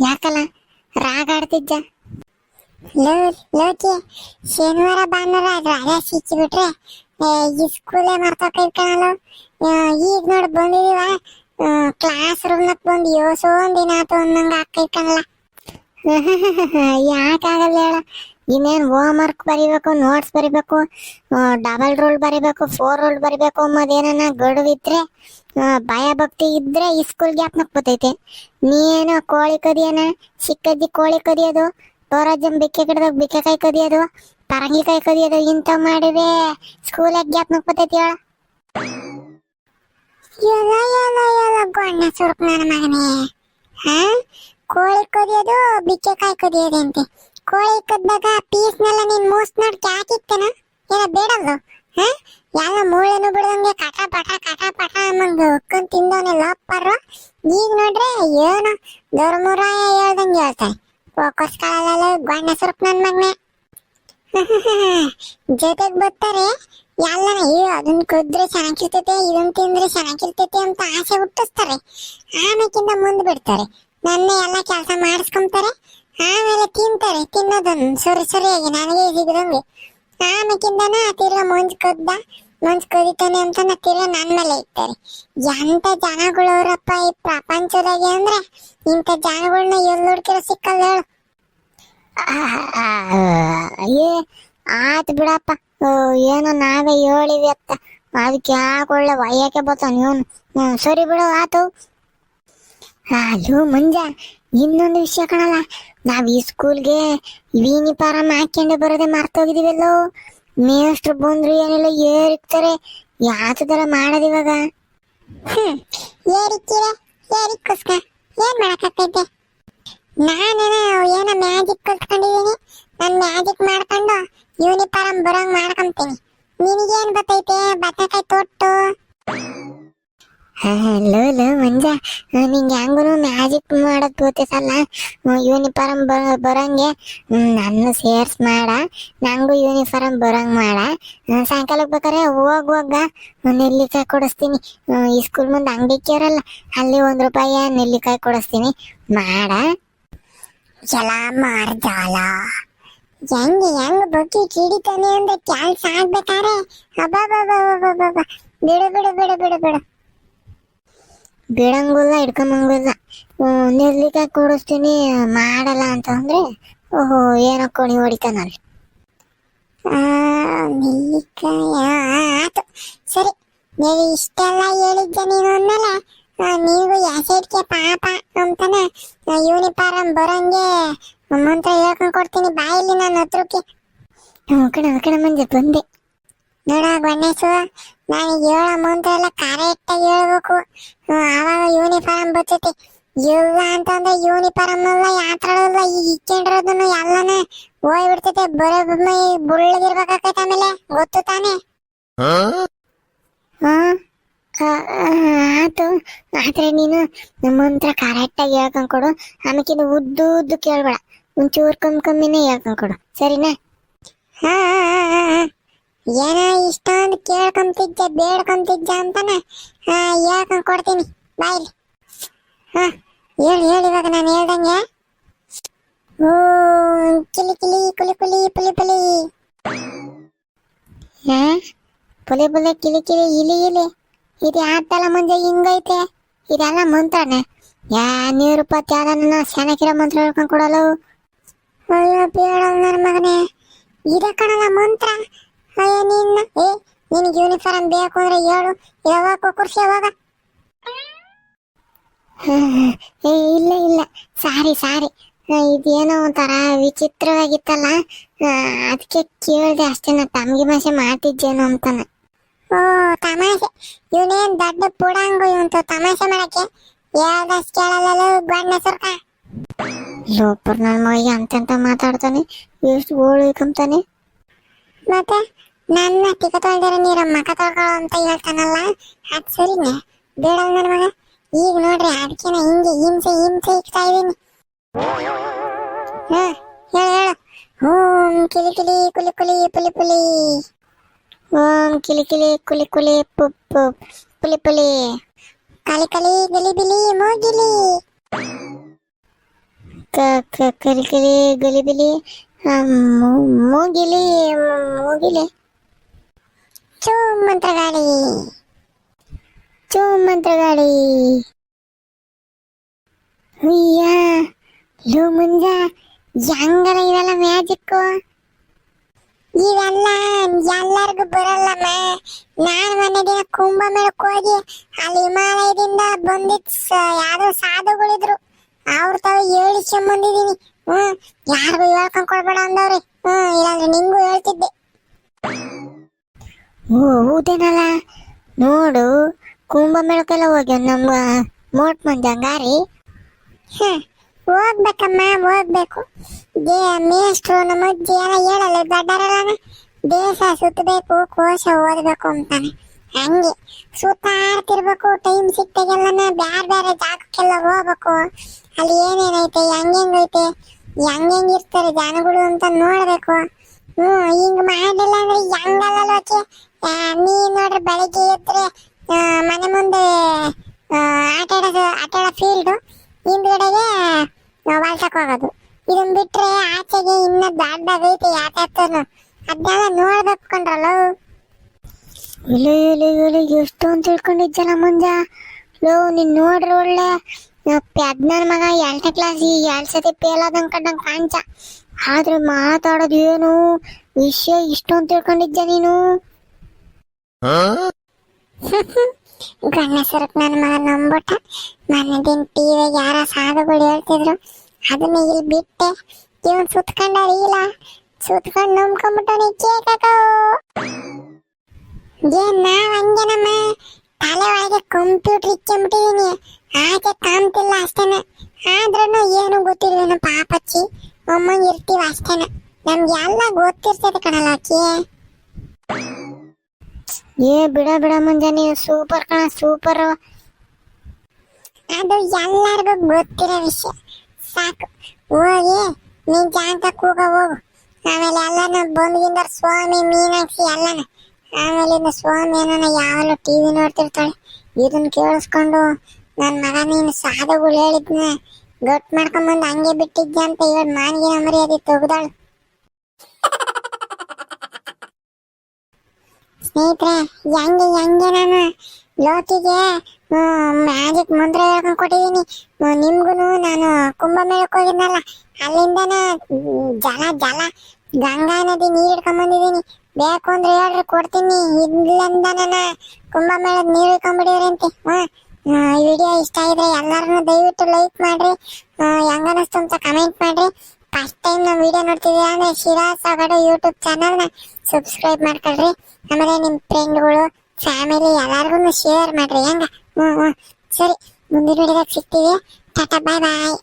ಯಾಕಲ್ಲ? ರಾಗ ಆಡ್ತಿದ್ದ? ಲೋಕಿ, ಶನಿವಾರ, ಭಾನುವಾರ ರಜಾ ಸಿಕ್ಕಿಬಿಟ್ರೆ ಈ ಸ್ಕೂಲೇ ಮರ್ತೋಕ ಇಟ್ಕೊಳಲ್ಲ ಈಗ ನೋಡಿ, ಬಂದಿದೀವ? ಕ್ಲಾಸ್ ರೂಮ್ನಾಗ ಬಂದು ಯೋಸೋ ದಿನ ಆತು ಅನ್ನಂಗ ಇಟ್ಕೊಳಲ್ಲ ಯಾಕಾಗಲ್ಲ ಹೇಳ? ಇನ್ನೇನ್ ಹೋಮ್ ವರ್ಕ್ ಬರಿಬೇಕು ನೋಟ್ಸ್ ಬರಿಬೇಕು ಡಬಲ್ ರೋಲ್ ಬರಿಬೇಕು ಫೋರ್ ರೋಲ್ ಬರಿಬೇಕು ಅನ್ನೋದೇನ ಗಡುವಿದ್ರೆ ಭಯ ಭಕ್ತಿ ಇದ್ರೆ ಈ ಸ್ಕೂಲ್ ಗ್ಯಾಪ್ನಾಗ ಬರ್ತೈತೆ ನೀನು ಕೋಳಿ ಕದಿಯನ? ಸಿಕ್ಕದ್ದಿ ಕೋಳಿ ಕದಿಯೋದು? ಟೋರಾಜಮ್ ಬಿಕ್ಕೆ ಗಿಡದಾಗ ಬಿಕ್ಕೆಕಾಯಿ ಕದಿಯೋದು? ಪರಂಗಿಕಾಯಿ ಕದಿಯೋದು? ಇಂಥ ಮಾಡಿದ್ರೆ ಸ್ಕೂಲ್ ಗ್ಯಾಪ್ನಾಗ ಬರ್ತೈತಿ ಮಗನೇ. ಹಾ? ಕೋಳಿ ಕದಿಯೋದು, ಬಿಕ್ಕೆಕಾಯಿ ಕದಿಯೋದು ಅಂತೆ. ಕೋಳಿ ಕದ್ದಾಗ ಪೀಸ್ನೆಲ್ಲ ನೀನ್ ಮೂಸ್ ನೋಡಿ ಕ್ಯಾಕಿತ್ತೇನ ಏನ ಬೇಡಲ್ಲ ಹಾ? ಎಲ್ಲ ಮೂಳೆನು ಬಿಡದಂಗೆ ಕಟ ಪಟ ಕಟ ಪಟ ಅಮ್ಮಂಗ ಉಕ್ಕನ್ ತಿಂದವನೆ ಲಪ್ಪರ ಈಗ ನೋಡ್ರೆ ಏನು ದೊರಮುರಾಯ ಹೇಳ್ದಂಗೆ ಫೋಕಸ್ ಕಾಲಲ್ಲ ಗೊಣ್ಣ ಸುರುಕ್ ನನ್ ಮಗನೇ. ಜೊತೆಗ್ ಬರ್ತಾರೆ. ಎಲ್ಲನ ಏ ಅದನ್ನ ಕುದ್ರೆ ಚೆನ್ನಾಗಿರ್ತೈತೆ ಇದನ್ನ ತಿಂದ್ರೆ ಚೆನ್ನಾಗಿರ್ತೈತೆ ಅಂತ ಆಸೆ ಹುಟ್ಟಿಸ್ತಾರೆ. ಆಮೇಕಿಂದ ಮುಂದ್ ಬಿಡ್ತಾರೆ. ನನ್ನ ಎಲ್ಲ ಕೆಲಸ ಮಾಡಿಸ್ಕೊಂತಾರೆ ಆಮೇಲೆ ತಿಂತಾರೆ ತಿನ್ನೋದೊಂದು ಸರಿ, ಸರಿಯಾಗಿ ನನಗೆ ಸಿಗದಂಗೆ ಆಮೇಕಿಂದನ ತಿರ್ಗ ಮುಂಚ್ ಕದ್ದ ಮುಂಚ್ ಕದಿತಾನೆ ಅಂತ ತಿರ್ಗ ನನ್ನ ಮೇಲೆ ಇರ್ತಾರೆ ಎಂತ ಜನಗಳವ್ರಪ್ಪ ಈ ಪ್ರಪಂಚದಾಗೆ ಅಂದ್ರೆ, ಇಂಥ ಜನಗಳನ್ನ ಎಲ್ಲಿ ಹುಡ್ಕಿರೋ ಸಿಕ್ಕಲ್ಲ ಹೇಳು. ಏ, ಆತ್ ಬಿಡಪ್ಪ. ಏನೋ ನಾವೇ ಹೇಳಿವಿ ಅತ್ತ. ಅದಕ್ಕೆ ಯಾಕೆ ಒಳ್ಳೆ ಒಯ್ಯಕ್ಕೆ ಬರ್ತಾನೆ ಇವನು. ಸರಿ ಬಿಡು, ಆತು. ಅಲ್ಲೂ ಮಂಜ. ಇನ್ನೊಂದು ವಿಷಯ ಕಣಲ್ಲ, ನಾವ್ ಈ ಸ್ಕೂಲ್ಗೆ ಯೂನಿಫಾರಮ್ ಹಾಕೊಂಡು ಬರೋದೇ ಮರ್ತೋಗಿದೀವಲ್ಲೋ? ಮೇಷ್ಟ್ರು ಬಂದ್ರು ಏನಿಲ್ಲ, ಏರಿಕ್ತಾರೆ. ಯಾತ ತರ ಮಾಡೋದಿವಾಗ? ಹ್ಮ್, ಏರಿಕ್ಕಿವೆ, ಏರಿಕ್ಕೋಸ್ಕರ. ಏನ್ ಮಾಡಕ್ಕಾಗ್ತೈತೆ ಹೆಂಗೂ ಮ್ಯಾಜಿಕ್ ಗೊತ್ತಿಸಲ್ಲ ಯೂನಿಫಾರ್ಮ್ ಬರಂಗೆ. ನನ್ನ ಸೇರ್ಸ್ ಮಾಡ. ನಂಗೂ ಯೂನಿಫಾರ್ಮ್ ಬರಂಗ ಮಾಡ. ಸಾಯಂಕಾಲಕ್ಕೆ ಬೇಕಾರೆ ಹೋಗ್ ನೆಲ್ಲಿಕಾಯಿ ಕೊಡಿಸ್ತೀನಿ. ಈ ಸ್ಕೂಲ್ ಮುಂದೆ ಅಂಗಡಿ ಕೇರಲ್ಲ ಅಲ್ಲಿ ಒಂದ್ ರೂಪಾಯಿ ನೆಲ್ಲಿಕಾಯಿ ಕೊಡಿಸ್ತೀನಿ. ಮಾಡ. ಜಲ ಮಾರ್ಜಾಲ ಹೆಂಗ್ ಹೆಂಗ್ ಬಗ್ಗಿ ಕಿಡಿತಾನೆ ಅಂದ್ರೆ ಕ್ಯಾಲ್ಸ್ ಆಗ್ಬೇಕಾರೆ. ಬಿಡು ಬಿಡು ಬಿಡು ಬಿಡು ಬಿಡು. ಬಿಡಂಗಿಲ್ಲ, ಹಿಡ್ಕೊಂಬಂಗಿಲ್ಲ. ನೆಲ್ಲಿಕಾಯಿ ಕೂಡಿಸ್ತೀನಿ, ಮಾಡಲ್ಲ ಅಂತ ಅಂದ್ರೆ ಓಹೋ, ಏನೋ ಕೋಣಿ ಹೊಡಿತಾನಲ್ಲಿ ಆತು. ಸರಿ, ನೀವು ಇಷ್ಟೆಲ್ಲ ಹೇಳಿದ್ದೆ ನೀನು ಅಂದಮೇಲೆ ನೀವು ಯಾಸೈಡ್ಗೆ ಪಾಪ ಅಂತಾನೆ ಯೂನಿಫಾರಮ್ ಬರಂಗೆ ಮಂತ್ರ ಹೇಳ್ಕೊಂಡು ಕೊಡ್ತೀನಿ, ಬಾಯಲ್ಲಿ ನನ್ನ ಹತ್ರಕ್ಕೆ. ಕಣ ಕಣ ಮಂಜೆ, ಬಂದೆ. ನೋಡ ಗಣೇಶು ನಾನು ಹೇಳೋ ಮಂತ್ರ ಎಲ್ಲ ಕರೆಕ್ಟಾಗಿ ಹೇಳ್ಬೇಕು. ಆವಾಗ ಯೂನಿಫಾರ್ಮ್ ಬರ್ತೈತಿ. ಇಲ್ಲ ಅಂತಂದ್ರೆ ಯೂನಿಫಾರ್ಮ್ ಎಲ್ಲ ಯಾತ್ರಲ್ಲ ಈಗ ಇಕ್ಕೊಂಡಿರೋದನ್ನು ಎಲ್ಲಾನ ಹೋಗ್ಬಿಡ್ತೈತೆ. ಬರೋ ಮೈ ಬುಳ್ಳಗಿರ್ಬೇಕಾಕೈತೆ ಆಮೇಲೆ. ಗೊತ್ತು ತಾನೇ? ಆತು. ಆದ್ರೆ ನೀನು ಮಂತ್ರ ಕರೆಕ್ಟಾಗಿ ಹೇಳ್ಕೊಂಡ್ ಕೊಡು. ಆಮೇಕಿನ ಉದ್ದು ಉದ್ದು ಕೇಳ್ಬೇಡ. ಒಂಚೂರು ಕಮ್ಮಿ ಕಮ್ಮಿನೇ ಹೇಳ್ಕೊಂಡ್ ಕೊಡು. ಸರಿನಾ? ಹಾ. ಏನೋ ಇಷ್ಟೊಂದು ಕೇಳ್ಕೊಂತಿದ್ದೆ ಬೇಡ್ಕೊಂತಿದ್ದೆ ಅಂತಾನೆ? ಹಾ ಹೇಳ್ಕೊಂಡ್ ಕೊಡ್ತೀನಿ. ಬಾಯ್ಲಿ ಹೇಳಿ ಹೇಳಿ, ಇವಾಗ ನಾನು ಹೇಳ್ದಂಗೆ. ಓ ಕಿಲಿ ಕಿಲಿ, ಕುಲಿ ಕುಲಿ, ಪುಲಿ ಪುಲಿ. ಹಾ, ಪುಲಿ ಪುಲಿ, ಕಿಲಿ ಕಿಲಿ, ಇಲಿ ಇಲಿ. ಇದು ಆತಲ ಮುಂದೆ ಹಿಂಗೈತೆ? ಇದೆಲ್ಲ ಮಂತ್ರನೆ. ಯಾ, ನೀರು ಪತ್ ಯಾವ್ದನ್ನ ಮಂತ್ರ ಹೇಳ್ಕೊಂಡ್ ಕೊಡಲು ಅಯ್ಯೋ ಬೇಡ ನನ್ನ ಮಗನೇ. ಇದ ಕಣಲ್ಲ ಮಂತ್ರ. ಅಯ್ಯೋ, ನಿನ್ನ ಏ, ನಿನಗೆ ಯೂನಿಫಾರ್ಮ್ ಬೇಕು ಅಂದ್ರೆ ಹೇಳು. ಯಾವಾಗ ಕುರ್ಸಿ ಯಾವಾಗ ಏ, ಇಲ್ಲ ಇಲ್ಲ. ಸಾರಿ ಸಾರಿ. ಇದೇನೋ ಒಂಥರ ವಿಚಿತ್ರವಾಗಿತ್ತಲ್ಲ. ಅದಕ್ಕೆ ಕೇಳಿದೆ ಅಷ್ಟೇ ನಾ ತಮ್ಗೆ ಭಾಷೆ ಮಾಡ್ತಿದ್ದೇನೋ ಅಂತಾನೆ. ಓ, ತಮಾಷೆ. ಇವನೇನ್ ದೊಡ್ಡ ಪುಡಂಗು ಇವಂತು ತಮಾಷೆ ಮಾಡಕ್ಕೆ? ಯಾವ್ದಷ್ಟು ಕೇಳಲ್ಲ ಬಣ್ಣ ಸರ್ಕ. ಲೋಪರ್ ನನ್ನ ಮಗ ಅಂತಂತ ಮಾತಾಡ್ತಾನೆ. ಎಷ್ಟು ಗೋಳು ಇಕ್ಕಂತಾನೆ ಮತ್ತೆ, ನನ್ನ ತಿಕ್ಕ ತೊಳ್ದಿರ ನೀರ ಮಕ ತೊಳ್ಕೊಳ್ಳೋ ಅಂತ ಹೇಳ್ತಾನಲ್ಲ. ಅದು ಸರಿನೇ. ಬೇಡ ನನ್ನ ಮಗ. ಈಗ ನೋಡ್ರಿ ಅದಕ್ಕೆನ ಹಿಂಗೆ ಹಿಂಸೆ ಹಿಂಸೆ ಇಕ್ತಾ ಇದ್ದೀನಿ ಹಾ ಓಂ ಕಿಲಿ ಕಿಲಿ ಕುಲಿ ಕುಲಿ ಪುಲಿ ಪುಲಿ. ಓಂ ಕಿಲಿ ಕಿಲಿ ಕುಲಿ ಕುಲಿ ಪುಪ್ ಪುಪ್ ಪುಲಿ ಪುಲಿ. ಕಲಿ ಕಲಿ ಗಲಿ ಬಿಲಿ ಮೋಗಿಲಿ. ಕ ಕ, ಕಲಿ ಕಲಿ ಗಲಿ ಬಿಲಿ ಮೂಗಿಲಿ ಮೂಗಿಲಿ. ಚೂ ಮಂತ್ರಗಾಳಿ. ಚೂ ಮಂತ್ರಗಾಳಿ. ಅಯ್ಯ, ಲೋ ಮುಂಜ, ಹೆಂಗರ ಇವೆಲ್ಲ ಮ್ಯಾಜಿಕ್ಕು ಇವೆಲ್ಲ ಎಲ್ಲರಿಗೂ ಬರಲ್ಲಮ್ಮ ನಾನು ಮೊನ್ನೆ ದಿನ ಕುಂಭಮೇಳಕ್ಕೆ ಹೋಗಿ ಅಲ್ಲಿ ಹಿಮಾಲಯದಿಂದ ಬಂದಿದ್ ಯಾರೋ ಸಾಧುಗಳಿದ್ರು. ಅವ್ರ ತಾವ ಹೇಳಿಸ್ಕೊಂಡ್ ಬಂದಿದೀನಿ ಹ್ಮ್, ಯಾರಿಗೂ ಹೇಳ್ಕೊಂಡ್ ಕೊಡ್ಬೇಡ ಅಂದವ್ರಿ. ಹ್ಮ್, ಇಲ್ಲಾಂದ್ರೆ ನಿಂಗೂ ಹೇಳ್ತಿದ್ದೆ. ಓ, ಹೌದೇನಲ್ಲ? ನೋಡು ಕುಂಭಮೇಳಕ್ಕೆಲ್ಲ ಹೋಗ್ಯ? ನಮ್ಮ ಮೋಟ್ ಮಂದಿ ಹಂಗಾರಿ ಹ್ಮ್ ಓದ್ಬೇಕಮ್ಮ ಓದ್ಬೇಕು. ದೇ ಮೇಷ್ಟ್ರು ನಮ್ಮ ಅಜ್ಜಿ ಎಲ್ಲ ಹೇಳಲ್ಲ ದಡ್ಡರಲ್ಲ ದೇಶ ಸುತ್ತಬೇಕು ಕೋಶ ಓದಬೇಕು ಅಂತಾನೆ. ಹಂಗೆ ಸುತ್ತಾಡ್ತಿರ್ಬೇಕು ಟೈಮ್ ಸಿಕ್ತಾಗೆಲ್ಲನ ಬ್ಯಾರೆ ಬೇರೆ ಜಾಗಕ್ಕೆಲ್ಲ ಹೋಗ್ಬೇಕು. ಅಲ್ಲಿ ಏನೇನೈತೆ ಹೆಂಗೆಂಗೈತೆ ಹೆಂಗೆಂಗ್ ಇರ್ತಾರೆ ಜನಗಳು ಅಂತ ನೋಡ್ಬೇಕು. ಹ್ಞೂ ಹಿಂಗೆ ಮಾಡಿಲ್ಲ ಅಂದ್ರೆ ಹೆಂಗಲ್ಲ ಲೋಕಿ? ನೀ ನೋಡ್ರಿ ಬೆಳಿಗ್ಗೆ ಎದ್ರೆ ಆ, ಮನೆ ಮುಂದೆ ಆ, ಆಟ ಆಡೋದು ಆಟ ಆಡೋ ಫೀಲ್ಡು ಹಿಂದ್ಗಡೆಗೆ ವಾಲ್ಸಕ್ ಹೋಗೋದು. ಇದನ್ ಬಿಟ್ರೆ ಆಚೆಗೆ ಇನ್ನ ದೊಡ್ಡದೈತೆ ಯಾತಾತನು ಅದನ್ನೆಲ್ಲ ನೋಡ್ಬೇಕು ಕಂಡ್ರಲ್ಲ ಇಲ್ಲ ಇಲ್ಲ ಇಲ್ಲ ಎಷ್ಟು ಅಂತ ತಿಳ್ಕೊಂಡಿದ್ದಲ್ಲ ಮುಂಜ? ಲೋ ನೀನ್ ನೋಡ್ರಿ ಒಳ್ಳೆ. ಪೆದ್ನನ್ ಮಗ ಎರಡನೇ ಕ್ಲಾಸ್ ಎರಡ್ ಸತಿ ಫೇಲ್ ಆದಂಗೆ ಕಂಡಂಗೆ ಕಾಂಚ ಆದ್ರೆ ಮಾತಾಡೋದು ಏನು? ವಿಷಯ ಇಷ್ಟು ಅಂತ ತಿಳ್ಕೊಂಡಿದ್ದ ನೀನು ಗಂಡಸರಕ್ ನನ್ನ ಮಗ ನಂಬಿಟ್ಟ ಮೊನ್ನೆ ದಿನ ಟಿವಿಯಾಗ ಯಾರ ಸಾಧುಗಳು ಹೇಳ್ತಿದ್ರು, ಅದನ್ನ ಇಲ್ಲಿ ಬಿಟ್ಟೆ. ಇವನ್ ಸುತ್ಕೊಂಡ ಇಲ್ಲ. ಸುತ್ಕೊಂಡು ನಂಬ್ಕೊಂಡ್ಬಿಟ್ಟವನಿ ಕೇಕೋ ಏನ್ ನಾವ್ ಹಂಗೇನಮ್ಮ ತಲೆ ಒಳಗೆ ಕಂಪ್ಯೂಟರ್ ಇಕ್ಕೊಂಬಿಟ್ಟಿದೀನಿ ಆಕೆ ತಾಂತಿಲ್ಲ ಅಷ್ಟೇನೆ. ಆದ್ರೂ ಏನು ಗೊತ್ತಿಲ್ವೇನೋ ಪಾಪಚ್ಚಿ. ಒಮ್ಮಂಗ್ ಇರ್ತೀವ ಅಷ್ಟೇನೆ. ನಮ್ಗೆ ಎಲ್ಲ ಗೊತ್ತಿರ್ತದೆ ಕಣಲ್ಲ ಆಕಿ ಏ, ಬಿಡ ಬಿಡ ಮುಂಜಾನೆ ಸೂಪರ್ ಕಣ ಸೂಪರ್ ಅದು ಎಲ್ಲರಿಗೂ ಗೊತ್ತಿರೋ ವಿಷಯ. ಸಾಕು. ಹೋಗಿ, ನೀನ್ ಅಂತ ಕೂಗ ಹೋಗು. ಆಮೇಲೆ ಎಲ್ಲಾನು ಬಂದ್ಗಿಂದ ಸ್ವಾಮಿ ಮೀನಾಕ್ಷಿ ಎಲ್ಲಾನ. ಆಮೇಲಿಂದ ಸ್ವಾಮಿ ಏನನ ಯಾವಲ್ಲ ಟಿವಿ ನೋಡ್ತಿರ್ತಾಳೆ. ಇದನ್ನ ಕೇಳಿಸ್ಕೊಂಡು ನನ್ನ ಮಗ ನೀನು ಸಾಧುಗಳು ಹೇಳಿದ್ನ ಗಟ್ ಮಾಡ್ಕೊಂಬಂದು ಹಂಗೆ ಬಿಟ್ಟಿದ್ದೆ ಅಂತ ಹೇಳಿ ಮಾನ್ಗಿನ ಮರ್ಯಾದೆ ತೆಗ್ದಾಳು. ಸ್ನೇಹಿತರೆ ಹೆಂಗೆ ಹೆಂಗೆ ನಾನು? ಲೋಕಿಗೆ ಮ್ಯಾಜಿಕ್ ಮಂತ್ರ ಹೇಳ್ಕೊಂಡು ಕೊಟ್ಟಿದ್ದೀನಿ ನಿಮ್ಗೂ ನಾನು ಕುಂಭಮೇಳಕ್ಕೆ ಹೋಗಿದ್ನಲ್ಲ ಅಲ್ಲಿಂದನ ಜಲ ಜಲ ಗಂಗಾ ನದಿ ನೀರು ಹಿಡ್ಕೊಂಬಂದಿದ್ದೀನಿ ಬೇಕು ಅಂದ್ರೆ ಹೇಳ್ರಿ ಕೊಡ್ತೀನಿ. ಇಲ್ಲಿಂದ ನಾನು ಕುಂಭಮೇಳದ ನೀರು ಹಿಡ್ಕೊಂಡ್ಬಿಡಿವ್ರಿ ಅಂತೆ. ಹ್ಞೂ ವಿಡಿಯೋ ಇಷ್ಟ ಆಗಿದ್ರೆ ಎಲ್ಲರನ್ನೂ ದಯವಿಟ್ಟು ಲೈಕ್ ಮಾಡ್ರಿ. ಆ, ಅಂತ ಕಮೆಂಟ್ ಮಾಡ್ರಿ. ಫಸ್ಟ್ ಟೈಮ್ ನಾವು ವಿಡಿಯೋ ನೋಡ್ತಿದ್ದೀರಾ ಅಂದ್ರೆ ಶಿರಾ ಅಗಡು ಯೂಟ್ಯೂಬ್ ಚಾನಲ್ನ ಸಬ್ಸ್ಕ್ರೈಬ್ ಮಾಡ್ಕೊಳ್ರಿ. ಆಮೇಲೆ ನಿಮ್ಮ ಫ್ರೆಂಡ್ಗಳು ಫ್ಯಾಮಿಲಿ ಎಲ್ಲರಿಗೂ ಶೇರ್ ಮಾಡ್ರಿ. ಹೆಂಗ? ಹ್ಞೂ ಹ್ಞೂ ಸರಿ, ಮುಂದಿನ ವಿಡಿಯೋದಾಗ ಸಿಗ್ತೀವಿ. ಟಾಟಾ ಬಾಯ್ ಬಾಯ್